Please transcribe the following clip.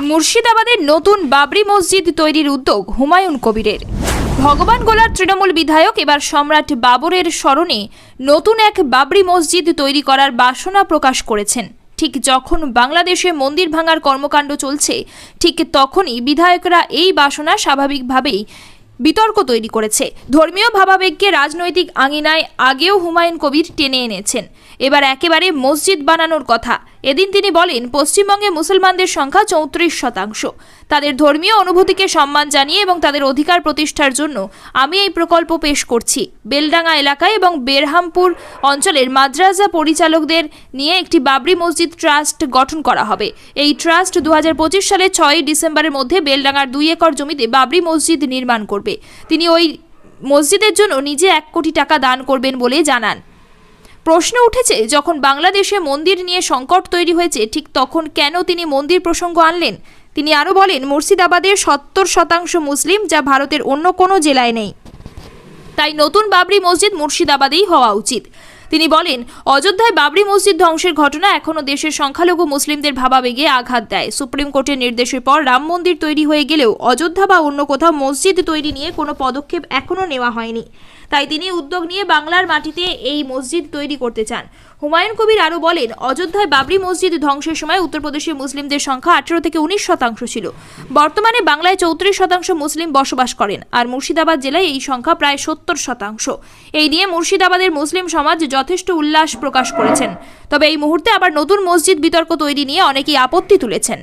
মুর্শিদাবাদের নতুন বাবরি মসজিদ তৈরির উদ্যোগ হুমায়ুন কবিরের। ভগবান গোলার তৃণমূল বিধায়ক এবার সম্রাট বাবরের স্মরণে নতুন এক বাবরি মসজিদ তৈরি করার বাসনা প্রকাশ করেছেন। ঠিক যখন বাংলাদেশে মন্দির ভাঙার কর্মকাণ্ড চলছে, ঠিক তখনই বিধায়করা এই বাসনা স্বাভাবিকভাবেই বিতর্ক তৈরি করেছে। ধর্মীয় ভাবাবেগকে রাজনৈতিক আঙিনায় আগেও হুমায়ুন কবির টেনে এনেছেন। এবার একেবারে মসজিদ বানানোর কথা। এদিন তিনি বলেন, পশ্চিমবঙ্গে মুসলমানদের সংখ্যা চৌত্রিশ শতাংশ। তাদের ধর্মীয় অনুভূতিকে সম্মান জানিয়ে এবং তাদের অধিকার প্রতিষ্ঠার জন্য আমি এই প্রকল্প পেশ করছি। বেলডাঙ্গা এলাকায় এবং বেরহামপুর অঞ্চলের মাদ্রাসা পরিচালকদের নিয়ে একটি বাবরি মসজিদ ট্রাস্ট গঠন করা হবে। এই ট্রাস্ট দু সালে ছয়ই ডিসেম্বরের মধ্যে বেলডাঙ্গার দুই একর জমিতে বাবরি মসজিদ নির্মাণ করবে। তিনি ওই মসজিদের জন্য নিজে এক কোটি টাকা দান করবেন বলে জানান। প্রশ্ন উঠেছে, যখন বাংলাদেশে মন্দির নিয়ে সংকট তৈরি হয়েছে, ঠিক তখন কেন তিনি মন্দির প্রসঙ্গ আনলেন? তিনি আরও বলেন মুর্শিদাবাদের সত্তর শতাংশ মুসলিম যা ভারতের অন্য কোনো জেলায় নেই। তাই নতুন বাবরি মসজিদ মুর্শিদাবাদেই হওয়া উচিত। তিনি বলেন, অযোধ্যায় বাবরি মসজিদ ধ্বংসের ঘটনা এখনও দেশের সংখ্যালঘু মুসলিমদের ভাবাবেগে আঘাত দেয়। সুপ্রিম কোর্টের নির্দেশের পর রাম মন্দির তৈরি হয়ে গেলেও অযোধ্যা বা অন্য কোথাও মসজিদ তৈরি নিয়ে কোনো পদক্ষেপ এখনও নেওয়া হয়নি। তাই তিনি উদ্যোগ নিয়ে বাংলার মাটিতে এই মসজিদ তৈরি করতে চান। হুমায়ুন কবির আরও বলেন, অযোধ্যায় বাবরি মসজিদ ধ্বংসের সময় উত্তরপ্রদেশের মুসলিমদের সংখ্যা আঠেরো থেকে উনিশ শতাংশ ছিল। বর্তমানে বাংলায় চৌত্রিশ শতাংশ মুসলিম বসবাস করেন, আর মুর্শিদাবাদ জেলায় এই সংখ্যা প্রায় সত্তর শতাংশ। এই নিয়ে মুর্শিদাবাদের মুসলিম সমাজ যথেষ্ট উল্লাস প্রকাশ করেছেন। তবে এই মুহূর্তে আবার নতুন মসজিদ বিতর্ক তৈরি নিয়ে অনেকেই আপত্তি তুলেছেন।